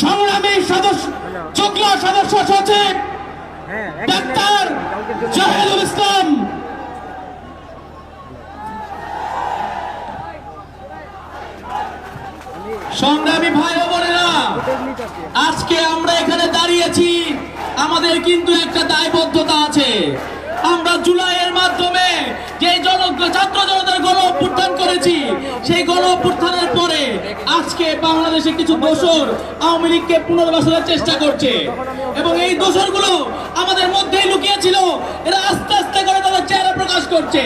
সংগ্রামী সদস্য যুগ্ম সদস্য সচিব হ্যাঁ ডাক্তার জাহেদুল ইসলাম। সংগ্রামী ভাই ও বোনেরা আজকে আমরা এখানে দাঁড়িয়েছি। আমাদের কিন্তু একটা দায়বদ্ধতা আছে। আমরা জুলাইয়ের মাধ্যমে যে জন ছাত্র জনতার গণ অভ্যুত্থান করেছি সেই গণ কিছু আওয়ামী লীগকে পুনর্বাসনের চেষ্টা করছে। এবং এই দোসরগুলো আমাদের মধ্যেই লুকিয়েছিল। এরা আস্তে আস্তে করে তাদের চেহারা প্রকাশ করছে।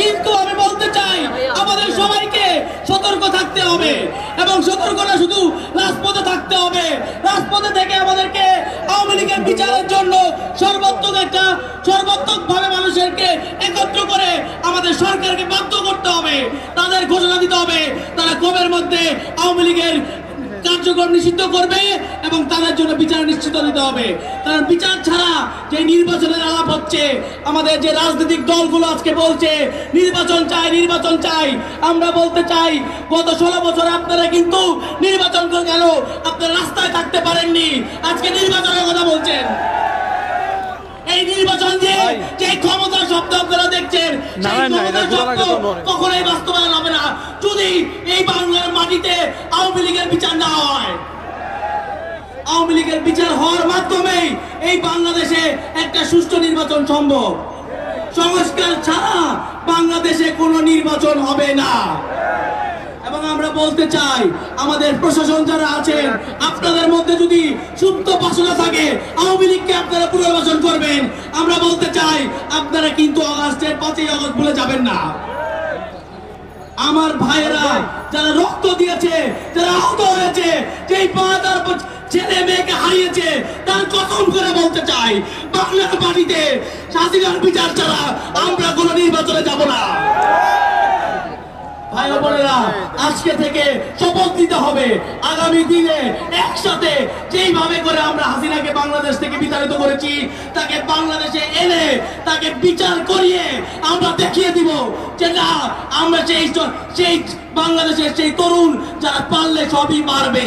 কিন্তু আমি বলতে চাই, আমাদের সবাইকে সতর্ক থাকতে হবে। এবং সতর্ক না শুধু রাজপথে থাকতে হবে। রাজপথে থেকে আমাদেরকে আওয়ামী লীগের বিচারের জন্য সর্বাত্মক একটা সর্বাত্মক ভাবে মানুষেরকে একত্র করে আমাদের সরকারকে বাধ্য করতে হবে। তাদের ঘোষণা দিতে হবে, তারা কবের মধ্যে আওয়ামী লীগের কার্যকর নিষিদ্ধ করবে এবং তাদের জন্য বিচার নিশ্চিত দিতে হবে। কারণ বিচার ছাড়া যে নির্বাচনের আলাপ হচ্ছে আমাদের যে রাজনৈতিক দলগুলো আজকে বলছে নির্বাচন চাই নির্বাচন চাই। আমরা বলতে চাই গত ষোলো বছর আপনারা কিন্তু নির্বাচন গেল আপনারা রাস্তায় থাকতে পারেননি। আজকে নির্বাচনের কথা বলছেন। এই নির্বাচন দিয়ে যে ক্ষমতার শব্দ আপনারা দেখছেন সেই ক্ষমতার শব্দ। কখনোই বাস্তবায়ন হবে না। যদি এই বাংলার মাটিতে আওয়ামী লীগের বিচার না আওয়ামী লীগের বিচার হওয়ার মাধ্যমেই এই বাংলাদেশে একটা সুষ্ঠু নির্বাচন সম্ভব। সংস্কার ছাড়া বাংলাদেশে কোনো নির্বাচন হবে না। এবং আমরা বলতে চাই, আমাদের প্রশাসন যারা আছেন, আপনাদের মধ্যে যদি সুপ্ত বাসনা থাকে, আওয়ামী লীগকে আপনারা পুনর্বাসন করবেন। আমরা বলতে চাই, আপনারা কিন্তু অগাস্টের পাঁচই আগস্ট ভুলে যাবেন না। আমার ভাইয়েরা, যারা রক্ত দিয়েছে, যারা আহত হয়েছে, যেই মা তার প- ছেলে মেয়েকে হারিয়েছে, তার কসম করে বলতে চাই, বাংলার মাটিতে স্বাধীনার বিচার ছাড়া আমরা কোনো নির্বাচনে যাব না। ভাই বোনেরা, আজকে থেকে শপথ হবে। আগামী দিনে একসাথে যেইভাবে করে আমরা হাসিনাকে বাংলাদেশ থেকে বিতাড়িত করেছি, তাকে বাংলাদেশে এনে তাকে বিচার করিয়ে আমরা দেখিয়ে দিব যে না, আমরা সেই সেই বাংলাদেশের সেই তরুণ যারা পারলে সবই পারবে।